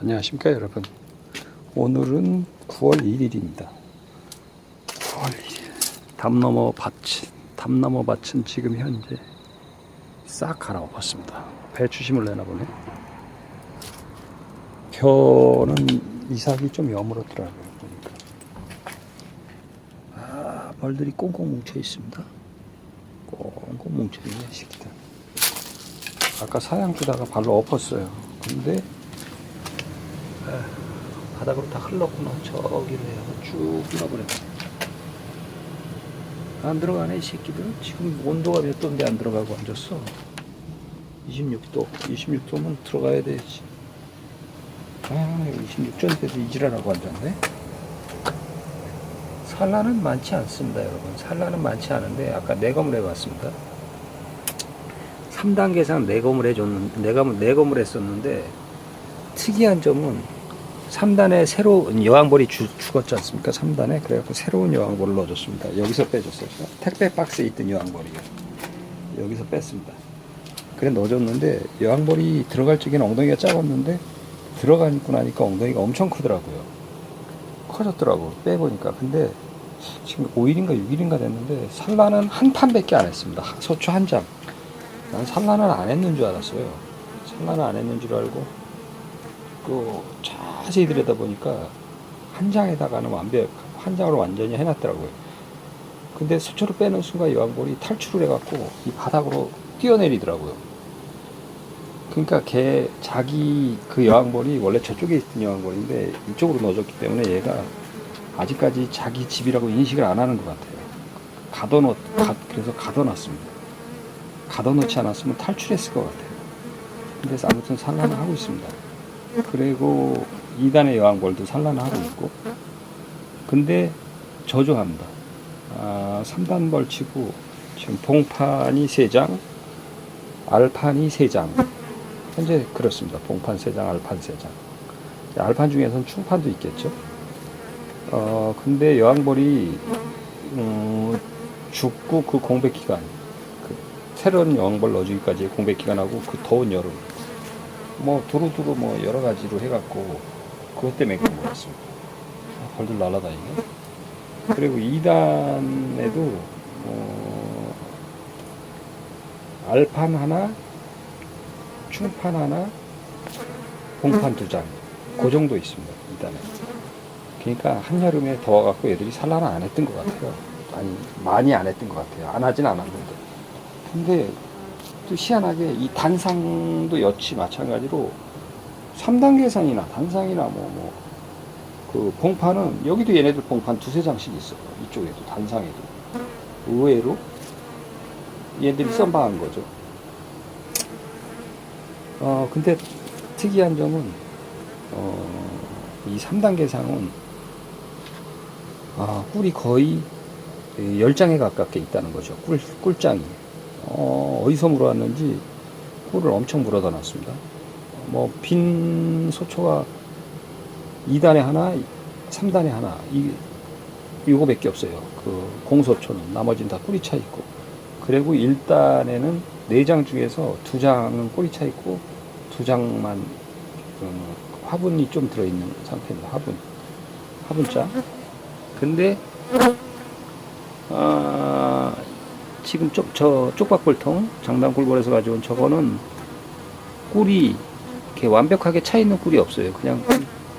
안녕하십니까 여러분. 오늘은 9월 1일입니다. 9월 1일. 담 넘어 밭 담넘어 밭은 지금 현재 싹 갈아엎었습니다. 배추심을 내나 보네. 벼는 이삭이 좀 여물었더라고요 보니까. 아 벌들이 꽁꽁 뭉쳐 있습니다. 꽁꽁 뭉쳐 있네 새끼들. 아까 사양 주다가 발로 엎었어요. 근데 바닥으로 다 흘렀구나. 저기로 해서 쭉 흘러버렸네. 안 들어가네, 이 새끼들. 지금 온도가 몇 도인데 안 들어가고 앉았어. 26도. 26도면 들어가야 되지. 아, 26도인데도 이지랄하고 앉았네. 산란은 많지 않습니다, 여러분. 산란은 많지 않은데, 아까 내검을 해봤습니다. 3단계상 내검을 해줬는데, 내검을 했었는데, 특이한 점은 3단에 새로운 여왕벌이 주, 죽었지 않습니까? 3단에 그래갖고 새로운 여왕벌을 넣어줬습니다. 여기서 빼줬어요. 택배 박스에 있던 여왕벌이요. 여기서 뺐습니다. 그래 넣어줬는데 여왕벌이 들어갈 적에는 엉덩이가 작았는데 들어가고 나니까 엉덩이가 엄청 크더라고요. 커졌더라고 빼보니까. 근데 지금 5일인가 6일인가 됐는데 산란은 한 판밖에 안 했습니다. 소초 한 장. 난 산란을 안 했는 줄 알았어요. 산란을 안 했는 줄 알고 그 자세히 들여다보니까 한 장에다가는 완벽 한 장으로 완전히 해놨더라고요. 근데 수초를 빼는 순간 여왕벌이 탈출을 해갖고 이 바닥으로 뛰어내리더라고요. 그러니까 걔 자기 그 여왕벌이 원래 저쪽에 있던 여왕벌인데 이쪽으로 넣어줬기 때문에 얘가 아직까지 자기 집이라고 인식을 안 하는 것 같아요. 가둬놓 가, 그래서 가둬놨습니다. 가둬놓지 않았으면 탈출했을 것 같아요. 그래서 아무튼 산란을 하고 있습니다. 그리고 2단의 여왕벌도 산란하고 있고 근데 저조합니다. 아, 3단 벌치고 지금 봉판이 3장 알판이 3장 현재 그렇습니다. 봉판 3장 알판 3장 알판 중에서는 충판도 있겠죠. 어, 근데 여왕벌이 음, 죽고 그 공백 기간 그 새로운 여왕벌 넣어주기까지 공백 기간하고 그 더운 여름 뭐 두루두루 뭐 여러 가지로 해갖고 그것 때문에 그런 것 같습니다. 아, 벌들 날아다니네. 그리고 2단에도 어, 알판 하나, 충판 하나, 봉판 두 장. 그 정도 있습니다. 2단에. 그러니까 한여름에 더워갖고 애들이 산란을 안 했던 것 같아요. 아니, 많이 안 했던 것 같아요. 안 하진 않았는데. 근데 또 희한하게 이 단상도 역시 마찬가지로 3단계상이나 단상이나 뭐, 뭐, 그 봉판은, 여기도 얘네들 봉판 두세 장씩 있어요. 이쪽에도, 단상에도. 의외로 얘들이 썸바한 거죠. 어, 근데 특이한 점은, 어, 이 3단계상은, 아, 꿀이 거의 10장에 가깝게 있다는 거죠. 꿀, 꿀장이. 어, 어디서 물어왔는지 꿀을 엄청 물어다 놨습니다. 뭐, 빈 소초가 2단에 하나, 3단에 하나, 이, 요거밖에 없어요. 그 공소초는. 나머지는 다 꿀이 차 있고. 그리고 1단에는 4장 중에서 2장은 꿀이 차 있고, 2장만 그 화분이 좀 들어있는 상태입니다. 화분. 화분자. 근데, 아, 지금 쪽, 저 쪽박불통 장단꿀벌에서 가져온 저거는 꿀이 이렇게 완벽하게 차 있는 꿀이 없어요. 그냥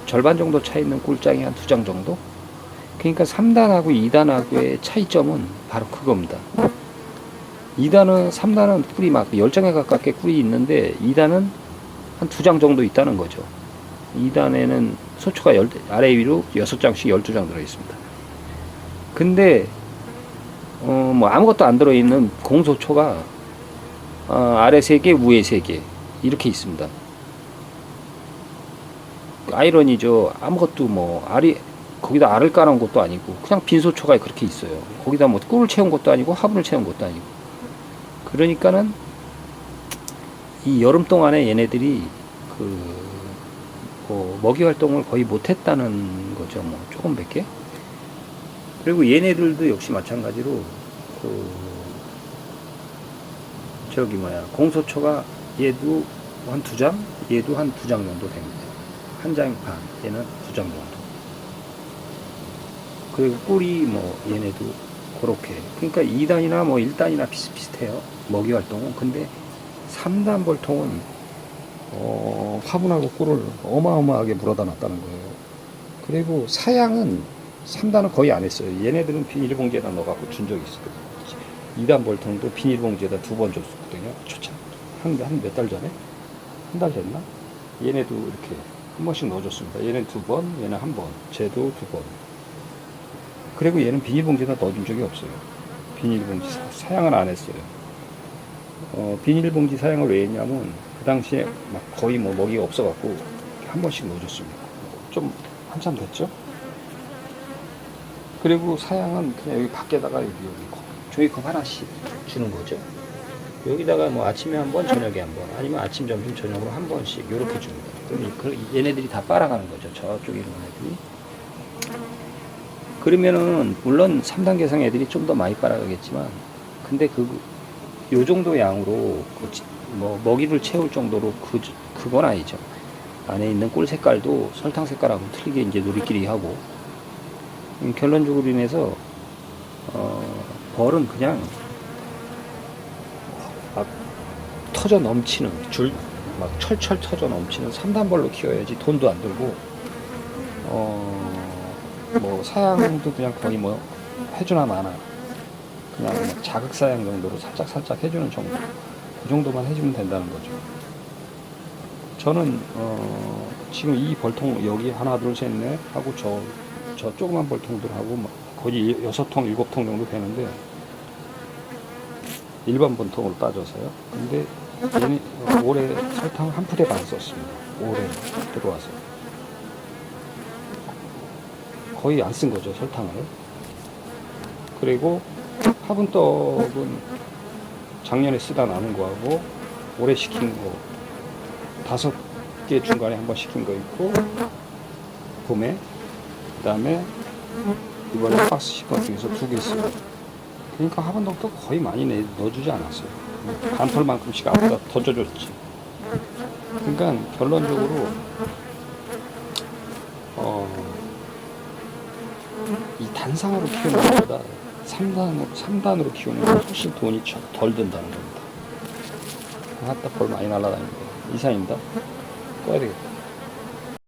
절반 정도 차 있는 꿀장이 한 두 장 정도. 그러니까 3단하고 2단하고의 차이점은 바로 그겁니다. 2단은 3단은 꿀이 막 10장에 가깝게 꿀이 있는데 2단은 한 두 장 정도 있다는 거죠. 2단에는 소초가 열, 아래 위로 6장씩 12장 들어 있습니다. 근데 어, 뭐 아무것도 안 들어있는 공소초가 어, 아래 3개, 위에 3개 이렇게 있습니다. 아이러니죠. 아무것도 뭐 알이 거기다 알을 깔아온 것도 아니고 그냥 빈소초가 그렇게 있어요. 거기다 뭐 꿀을 채운 것도 아니고 화분을 채운 것도 아니고 그러니까는 이 여름 동안에 얘네들이 그 뭐 먹이 활동을 거의 못했다는 거죠. 뭐 조금밖에. 그리고 얘네들도 역시 마찬가지로 그 저기 뭐야 공소초가 얘도 한 두 장, 얘도 한 두 장 정도 됩니다. 한 장판 얘는 두 장 정도. 그리고 꿀이 뭐 얘네도 그렇게. 그러니까 2단이나 뭐 1단이나 비슷비슷해요. 먹이 활동은. 근데 3단 볼통은 어, 화분하고 꿀을 어마어마하게 물어다 놨다는 거예요. 그리고 사양은 3단은 거의 안 했어요. 얘네들은 비닐봉지에다 넣어갖고 준 적이 있었거든요. 2단 볼통도 비닐봉지에다 두 번 줬었거든요. 초창. 한, 한 몇 달 전에? 한 달 됐나? 얘네도 이렇게 한 번씩 넣어줬습니다. 얘는 두 번, 얘는 한 번. 쟤도 두 번. 그리고 얘는 비닐봉지에다 넣어준 적이 없어요. 비닐봉지 사, 사양을 안 했어요. 어, 비닐봉지 사양을 왜 했냐면 그 당시에 막 거의 뭐 먹이가 없어갖고 한 번씩 넣어줬습니다. 좀 한참 됐죠? 그리고 사양은 그냥 여기 밖에다가 여기 여기 컵, 종이컵 하나씩 주는 거죠. 여기다가 뭐 아침에 한 번, 저녁에 한 번, 아니면 아침, 점심, 저녁으로 한 번씩 이렇게 줍니다. 그럼 얘네들이 다 빨아가는 거죠. 저쪽에 있는 애들이. 그러면은 물론 3단계상 애들이 좀 더 많이 빨아가겠지만, 근데 그 요 정도 양으로 그 지- 뭐 먹이를 채울 정도로 그 그건 아니죠. 안에 있는 꿀 색깔도 설탕 색깔하고 틀리게 이제 누리끼리 하고 음, 결론적으로 인해서 어, 벌은 그냥 막 터져 넘치는 줄 막 철철 터져 넘치는 3단벌로 키워야지 돈도 안 들고 어 뭐 사양도 그냥 거의 뭐 해주나 마나 그냥 뭐 자극 사양 정도로 살짝 살짝 해주는 정도 그 정도만 해주면 된다는 거죠. 저는 어 지금 이 벌통 여기 하나 둘셋넷 하고 저 저 조그만 벌통들하고 막 거의 여섯 통 일곱 통 정도 되는데 일반 번통으로 따져서요. 근데 올해 설탕 한 풀에 반 썼습니다. 올해 들어와서 거의 안 쓴 거죠 설탕을. 그리고 화분떡은 작년에 쓰다 남은 거하고 올해 시킨 거 다섯 개 중간에 한 번 시킨 거 있고 봄에 그 다음에 이번에 박스 시킨 중에서 두 개 있어요. 그러니까 화분떡도 거의 많이 내, 넣어주지 않았어요. 반털만큼씩 앞에다 더 줘줬지. 그러니까 결론적으로 어, 이 단상으로 키우는 것보다 3단으로, 3단으로 키우는 게 훨씬 돈이 저- 덜 든다는 겁니다. 아따 벌 많이 날라다닙니다. 이상입니다. 꺼야 되겠다.